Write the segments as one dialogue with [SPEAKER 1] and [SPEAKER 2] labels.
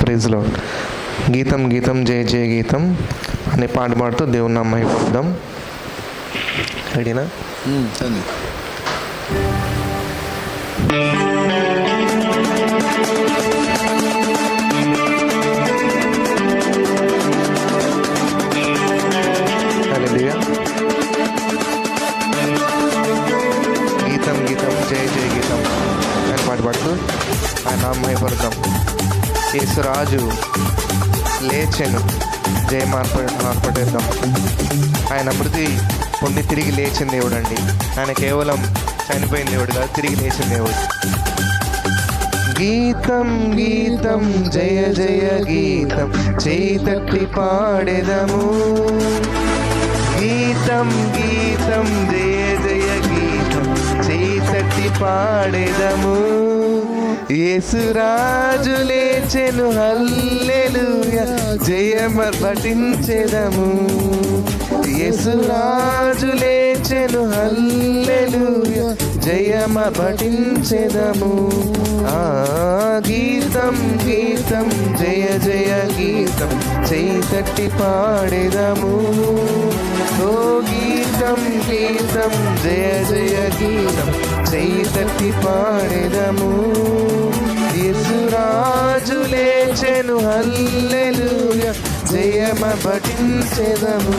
[SPEAKER 1] ప్రైజ్లో గీతం గీతం జయ జయ గీతం అనే పాట పాడుతూ దేవుని అమ్మాయి పడదాం రెడీనా గీతం గీతం జయ జయ గీతం అని పాట పాడుతూ ఆయన అమ్మాయి పడదాం యేసురాజు లేచెను. జయ మార్ప మార్పడేద్దాం. ఆయన మృతి పొంది తిరిగి లేచిన దేవుడు అండి ఆయన కేవలం చనిపోయిన దేవుడు కాదు తిరిగి లేచిన దేవుడు. గీతం గీతం జయ జయ గీతం చేతట్టి పాడెదము. గీతం గీతం జయ జయ గీతం చేతట్టి పాడెదము. యేసురాజు లేచెను హల్లెలూయా. జయమ పఠించెదము యేసురాజు లే చెలు హల్లెలూయా. జయమ పఠించెదము. ఆ గీతం గీతం జయ జయ గీతం చేతట్టి పాడెదము. ఓ గీతం గీతం జయ జయ గీతం చేతట్టి పాడెదము. యేసురాజు లేచెను హల్లెలూయా. జయమబటించెదము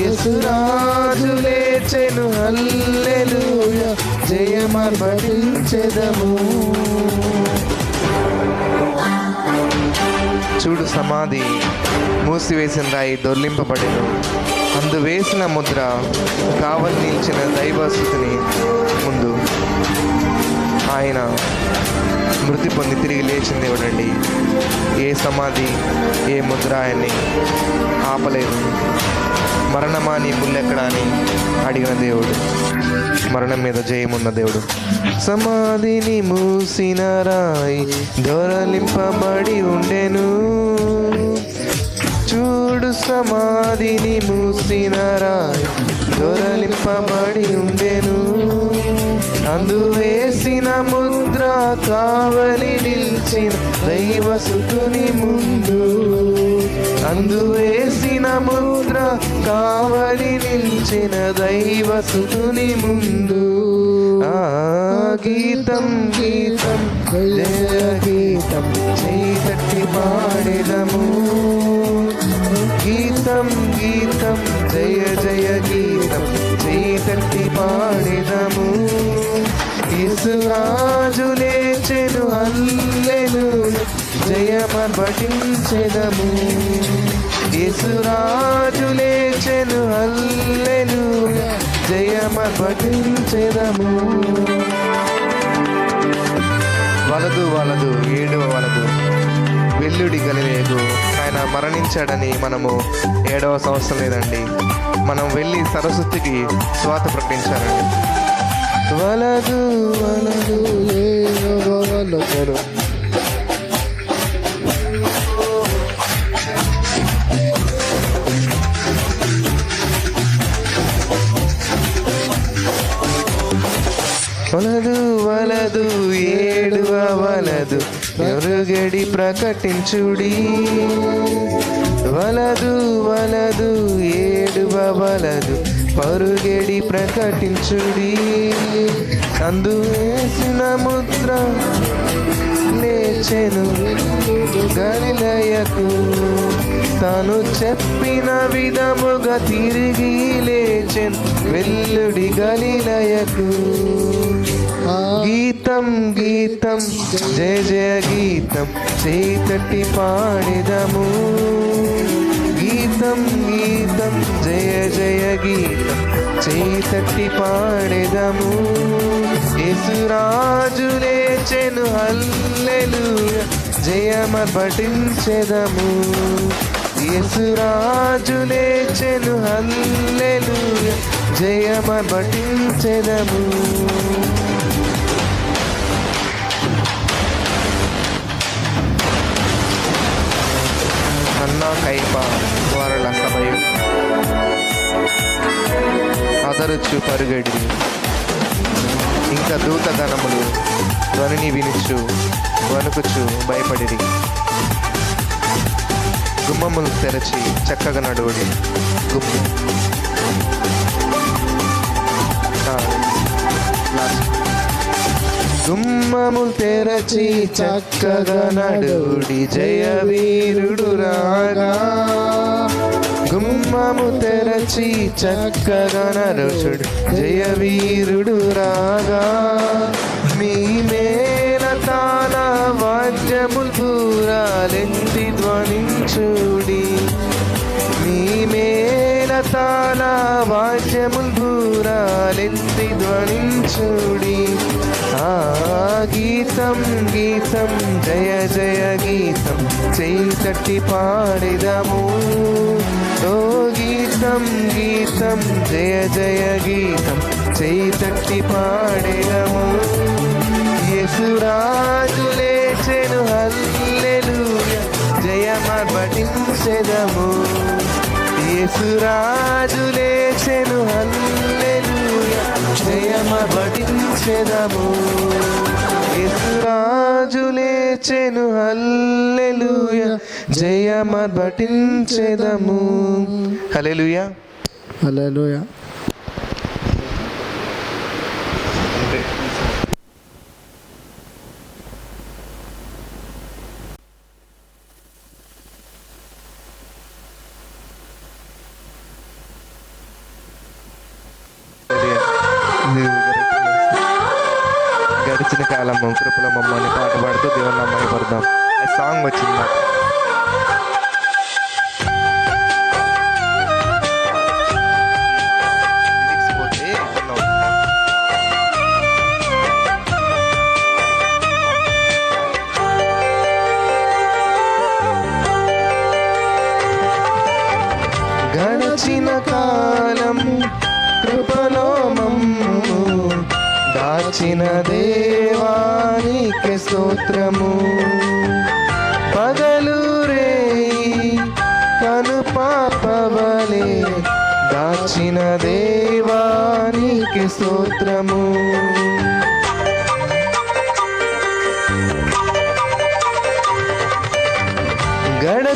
[SPEAKER 1] యేసురాజు లేచెను హల్లెలూయా జయమబటించెదము చూడు సమాధి మూసివేసిన రాయి దొర్లింపబడెను. అందు వేసిన ముద్ర కావలి నిలిచిన దైవస్థుతిని ముందు ఆయన మృతి పొంది తిరిగి లేచిన దేవుడండి. ఏ సమాధి ఏ ముద్ర ఆయన్ని ఆపలేదు. మరణమా నీ ముల్లెక్కడా అని అడిగిన దేవుడు. మరణం మీద జయమున్న దేవుడు. సమాధిని మూసిన రాయి దొరలింపబడి ఉండెను. చూడు సమాధిని మూసిన రాయి దొరలింపబడి ఉండెను. అందు వేసిన ముద్ర కావలి నిలిచిన దైవసుతుని ముందు. అందు వేసిన ముద్ర కావలి నిలిచిన దైవసుతుని ముందు. ఆ గీతం గీతం గీతం చేతట్టి పాడెదము. గీతం గీతం జయ జయ గీతం చేతట్టి పాడెదము యేసురాజు లేచెను హల్లెలు జయమర్పటించెదము యేసురాజు లేచెను హల్లెలు జయమర్పటించెదము వలదు వలదు ఏడవ వలదు. వెల్లుడి గలిలేదు. ఆయన మరణించాడని మనము ఏడవ సంవత్సరం లేదండి. మనం వెళ్ళి సరస్వతికి స్వాత ప్రకటించాలండి. వలదు వలదు వలదు వలదు వలదు ఏడువ వలదు ఎరుగడి ప్రకటించుడి? వలదు వలదు ఏడువ వలదు పరుగేడి ప్రకటించుడి. అందు వేసిన ముద్ర లేచెను గలిలయకు. తాను చెప్పిన విధముగా తిరిగి లేచెను వెల్లుడి గలిలయకు. గీతం గీతం జయ జయ గీతం చేతటి పాడిదము. గీతం గీతం గీతం చేతట్టి పాడెదము. యేసురాజు లేచెను హల్లెలు జయమ పఠించెదము. యేసురాజు లేచెను హల్లెలు జయమ పఠించెదము. అన్నా కైప వారల సభయు. అదరుచు పరుగడి ఇంకా దూతగణములు ధ్వనిని వినుచు వణుకుచు భయపడిరి. గుమ్మములు తెరచి చక్కగా నడువుడి. గుమ్మం. గుమ్మములు తెరచి చక్కగా నడుడి జయ వీరుడు రాగా. గుమ్మము తెరచి చక్కగా నరుషుడు జయ వీరుడు రాగా మీ మేల తాన వాద్యములు దూరాలెంటి ధ్వనించు. మేల తాన దూరాలెత్తి ధ్వనించుడి. ఆ గీతం గీతం జయ జయ గీతం చేయి తట్టి పాడిదము. ఓ గీతం గీతం జయ జయ గీతం చేయి తట్టి పాడిదము. యేసురాజు లేచెను హల్లెలూయా జయమర్పటించెదము యేసురాజు లేచెను హల్లెలూయా. జయమర్పటించెదము యేసురాజు లేచెను హల్లెలూయా. జయమర్పటించెదము హల్లెలూయా.
[SPEAKER 2] హల్లెలూయా.
[SPEAKER 1] కృపల మమ్మల్ని పాట పాడుతూ దేవుని నమ్మని పడదాం సాంగ్ వచ్చింది. నాకు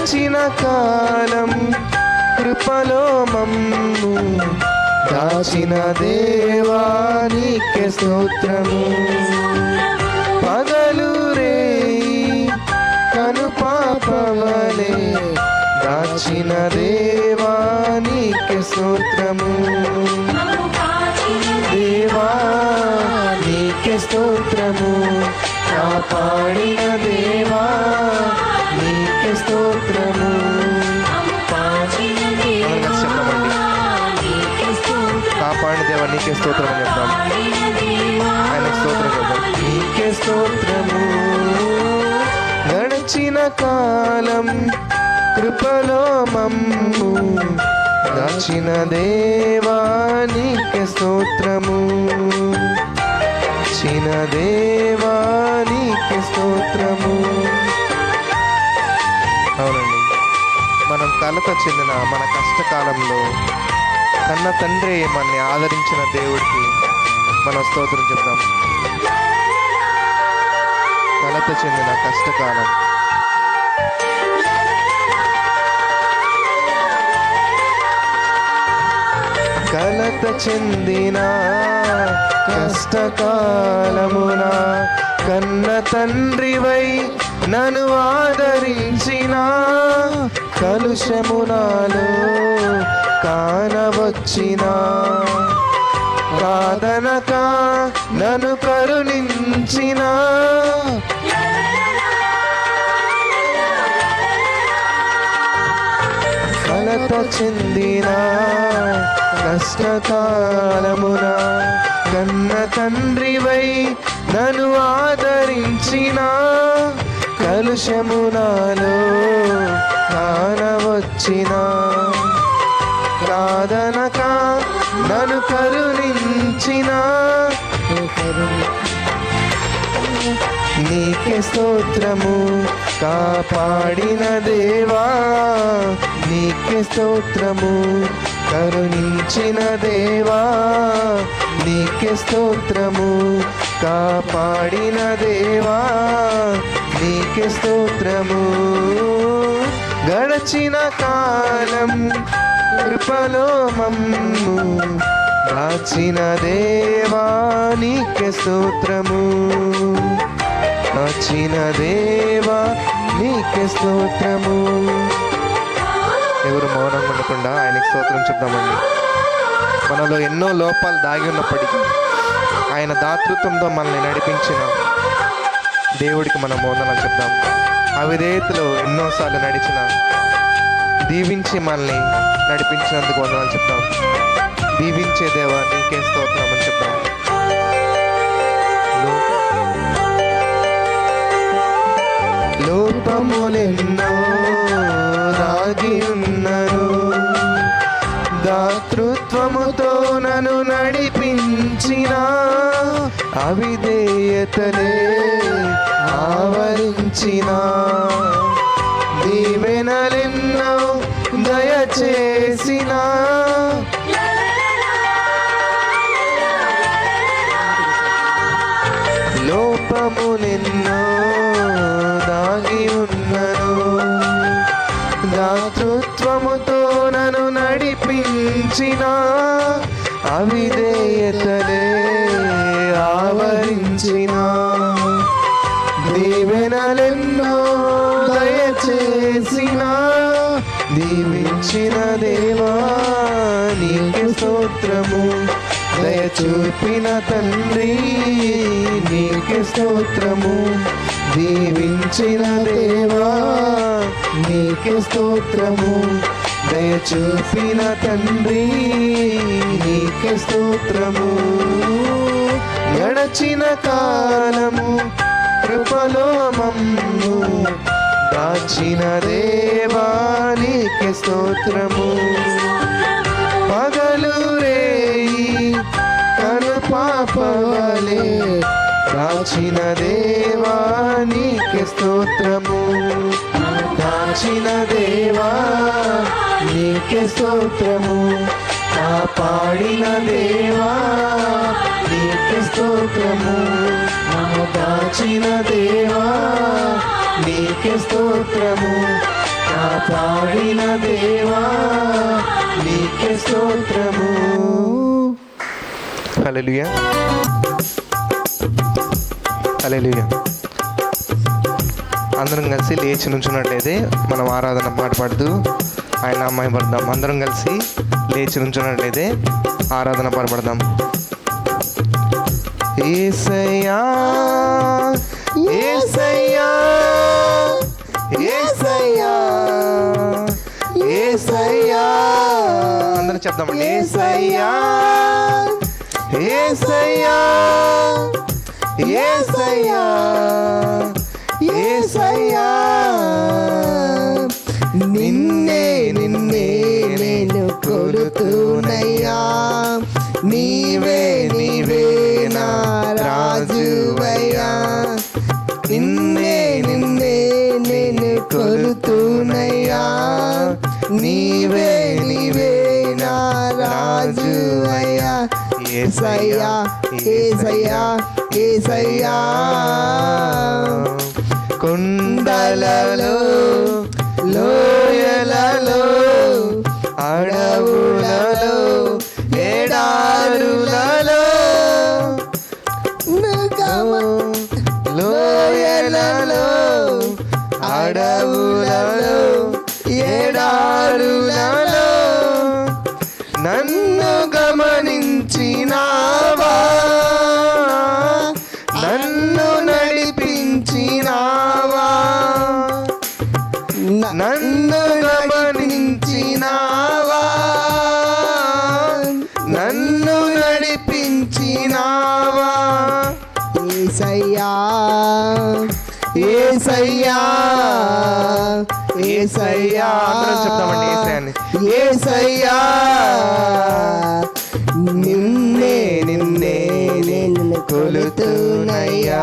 [SPEAKER 1] గడచిన కాలం కృపలో మమ్ము దాచిన దేవానికి స్తోత్రము. పగలు రే కను పాపవలే. దాచిన దేవానికి స్తోత్రము. దేవా నీకే స్తోత్రము. కాపాడిన దేవా స్తోత్రము. కాపాడిన దేవా నీకే స్తోత్రం అని చెప్తాం. ఆయన స్తోత్రం చెప్తాం. నీకే స్తోత్రము. గడిచిన కాలం కృపలో మమ్ము. దాచిన దేవా నీకే స్తోత్రము. చిన్న దేవా నీకే స్తోత్రము. అవునండి. మనం కలత చెందిన మన కష్టకాలంలో కన్న తండ్రి మనల్ని ఆదరించిన దేవుడికి మనం స్తోత్రం చెప్దాం. కలత చెందిన కష్టకాలం. కలత చెందిన కష్టకాలమున కన్న తండ్రివై నన్ను ఆదరించిన కలుషమునాలో కానవచ్చిన కాదనక నన్ను కరుణించిన. కలత చెందిన కష్టకాలమున కన్న తండ్రివై నన్ను ఆదరించిన. కలుషమునాలో కానవచ్చిన కాదనక నన్ను కరుణించిన. నీకే స్తోత్రము కాపాడిన దేవా నీకే స్తోత్రము కరుణించిన దేవా నీకే స్తోత్రము కాపాడిన దేవా. నీకే స్తోత్రము గడచిన కాలం కృపలో మమ్ము దాచిన దేవా నీకే స్తోత్రము దాచిన దేవా నీకే స్తోత్రము ఎవరు మౌనం ఉండకుండా ఆయనకి స్తోత్రం చెప్దామండి. మనలో ఎన్నో లోపాలు దాగి ఉన్నప్పటికీ ఆయన దాతృత్వంతో మనల్ని నడిపించిన దేవుడికి మనం వందనం చెప్దాం. అవిధేయతలో ఎన్నోసార్లు నడిచిన దీవించి మనల్ని నడిపించినందుకు వందనాలు చెప్తాం దీవించే దేవా నీకే స్తోత్రం అని చెప్తాం లోపములెన్నో రాగి ఉన్నను దాతృత్వముతో నన్ను నడిపించిన అవిధేయతనే ఆవరించిన. దీవెనలెన్నో దయచేసిన. లోపములెన్నో దాగి ఉన్నను. దాతృత్వముతో నన్ను నడిపించినా. అవిధేయతలే ఆవరించిన దీవెనలెన్నో దయచేసిన దీవించిన దేవా నీకు స్తోత్రము. దయచూపిన తండ్రి నీకు స్తోత్రము. దీవించిన దేవా నీకు స్తోత్రము. దయచూపిన తండ్రి నీకే స్తోత్రము. గడచిన కాలము కృపలో మమ్ము. దాచిన దేవానికి స్తోత్రము. పగలు రేయి కను పాపవలే. దాచిన దేవానికి స్తోత్రము. దాచిన దేవా నీకే స్తోత్రము. కాపాడిన దేవా నీకే స్తోత్రము. నన్ను దాచిన దేవా నీకే స్తోత్రము. కాపాడిన దేవా నీకే స్తోత్రము. హల్లెలూయా హల్లెలూయా అందరం కలిసి లేచి నుంచున్నట్లయితే మనం ఆరాధన పాట పాడుతూ ఆయన అమ్మాయి పడదాం. అందరం కలిసి లేచి నుంచున్నట్లయితే ఆరాధన పాట పాడదాం. ఏసయ్యా ఏసయ్యా ఏసయ్యా ఏసయ్యా. అందరం చెప్దామండి ఏసయ్యా ఏసయ్యా ఏసయ్యా. ఏసయ్యా నిన్నే నిన్నే నేను కొడుతున్నయ్యా. నీవే నీవే నా రాజువయ్యా. నిన్నే నిన్నే నేను కొలుతున్నయ్యా నీవే నీవే నా రాజువయ్యా. ఏసయ్యా ఏసయ్యా ఏసయ్యా కొండలలో గమనించినావా నన్ను నడిపించినావా?
[SPEAKER 2] ఏసయ్యా ఏసయ్యా
[SPEAKER 1] ఏసయ్యా చెప్తామండి ఏసయ్యాని
[SPEAKER 2] ఏసయ్యా నిన్నే నిన్నే నేను కొలుతున్నయ్యా.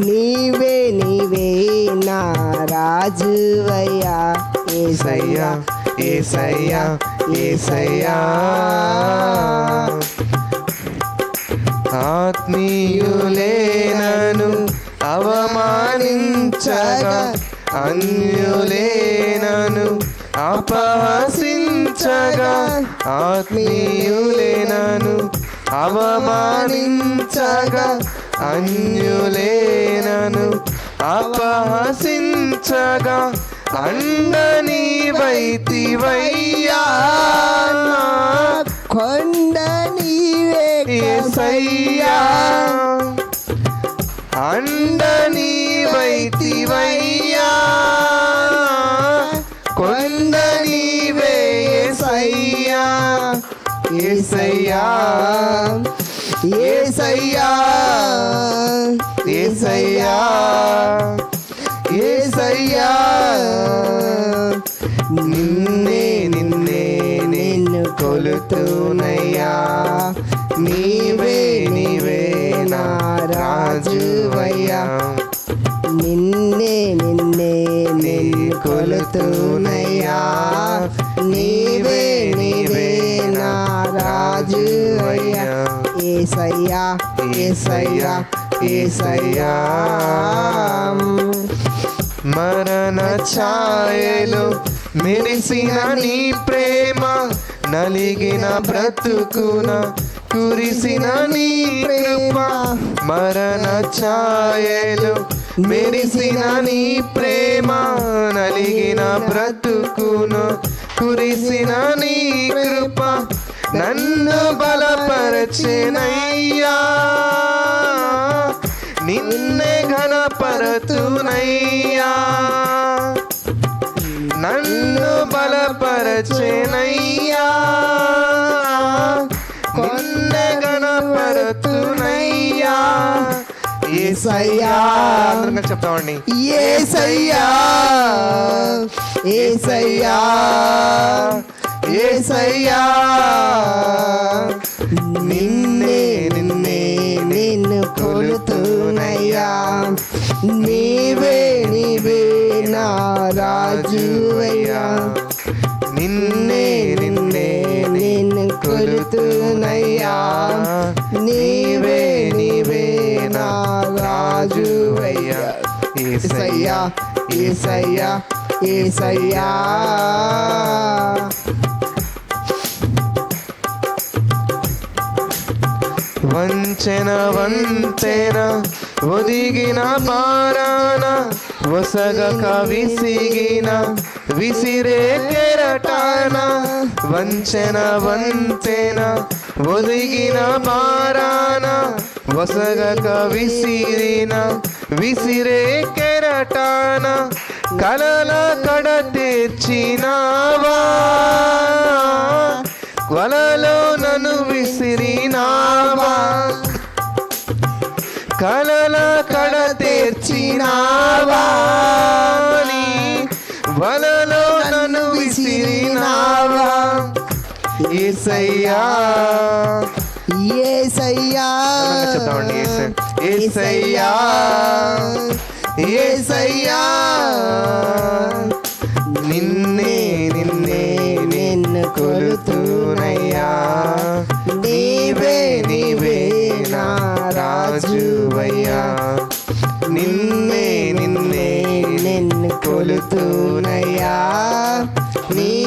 [SPEAKER 2] నీవే నీవే నా రాజువయ్యా.
[SPEAKER 1] ఏసయ్యా ఏసయ్యా ఏసయ్యా. ఆత్మీయులేనను అవమానించగా అన్యులేనను అపహసించగా ఆత్మీయులేనను అవమానించగా అన్యులేనను అపహసించగా అండనీవైతే వైతివయ్యా
[SPEAKER 2] కొండ నీవే
[SPEAKER 1] ఏసయ్యా. అండని వైతివయ్యా కొండ నీవే ఏసయ్యా. ఏసయ్యా.
[SPEAKER 2] ఏసయ్యా.
[SPEAKER 1] ఏసయ్యా. కొలుతూనయ్యా నీవే నీవే నా రాజువయ్యా.
[SPEAKER 2] నిన్నే నిన్నే నిన్ను కొలుతూనయ్యా నీవే నీవే నా రాజు అయ్యా ఏసయ్యా ఏసయ్యా ఏసయ్యా.
[SPEAKER 1] మరణ ఛాయలు మెరిసిన నీ ప్రేమ. నలిగిన బ్రతుకున కురిసిన నీ ప్రేమ మరణ ఛాయలు మెరిసిన నీ ప్రేమ నలిగిన బ్రతుకున కురిసిన నీ కృప నన్ను బలపరచెనయ్యా. నిన్నే ఘనపరతునయ్యా నన్ను బలపరచెనయ్యా. అందరం కలిసి చెప్తామండి.
[SPEAKER 2] ఏసయ్యా. ఏసయ్యా.
[SPEAKER 1] ఏసయ్యా. నిన్నే నిన్నే
[SPEAKER 2] నిన్ను కొలుతూనయ్యా నీవే నీవే నా రాజువయ్యా.
[SPEAKER 1] నిన్నే నిన్నే
[SPEAKER 2] నిన్ను కొలుతూనయ్యా నీవే ఏసయ్యా ఏసయ్యా ఏసయ్యా
[SPEAKER 1] వంచన వంతెన ఒదిగిన పారాన ఒసగక విసిగిన విసిరే కెరటాన. వంచన వంతెన ఒదిగిన పారాన ఒసగక విసిరిన విసిరే కెరటాన కలల కడ తెచ్చినావా? వలలో నన్ను విసిరినావా? కలల కడ తెచ్చినావా? వలలో నన్ను విసిరినావా? ఏసయ్యా
[SPEAKER 2] ఏసయ్యా.
[SPEAKER 1] చెప్తామండి ఏసయ్యా. ఏసయ్యా. నిన్నే నిన్నే
[SPEAKER 2] నిన్ను
[SPEAKER 1] కొలుతూనయ్యా. నీవే నీవే నా రాజువయ్యా. నిన్నే నిన్నే
[SPEAKER 2] నిన్ను
[SPEAKER 1] కొలుతూనయ్యా. నీ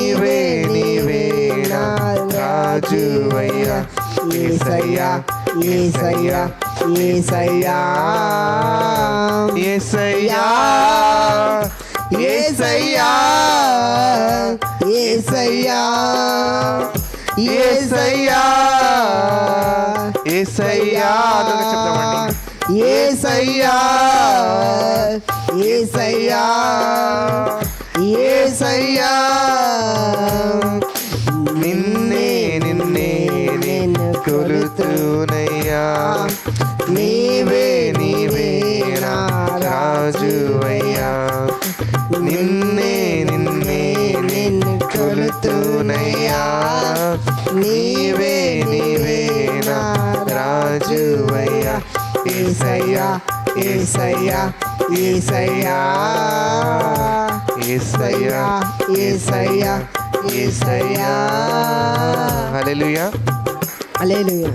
[SPEAKER 1] ఏసయ్యా
[SPEAKER 2] ఏసయ్యా ఏసయ్యా.
[SPEAKER 1] ఏసయ్యా ఏసయ్యా
[SPEAKER 2] ఏసయ్యా.
[SPEAKER 1] ఏసయ్యా ఏసయ్యా. చెప్తామండి
[SPEAKER 2] ఏసయ్యా ఏసయ్యా.
[SPEAKER 1] ఏసయ్యా. ఏసయ్యా ఏసయ్యా. ఏసయ్యా ఏసయ్యా ఏసయ్యా. హల్లెలూయా.
[SPEAKER 2] అలేలుయా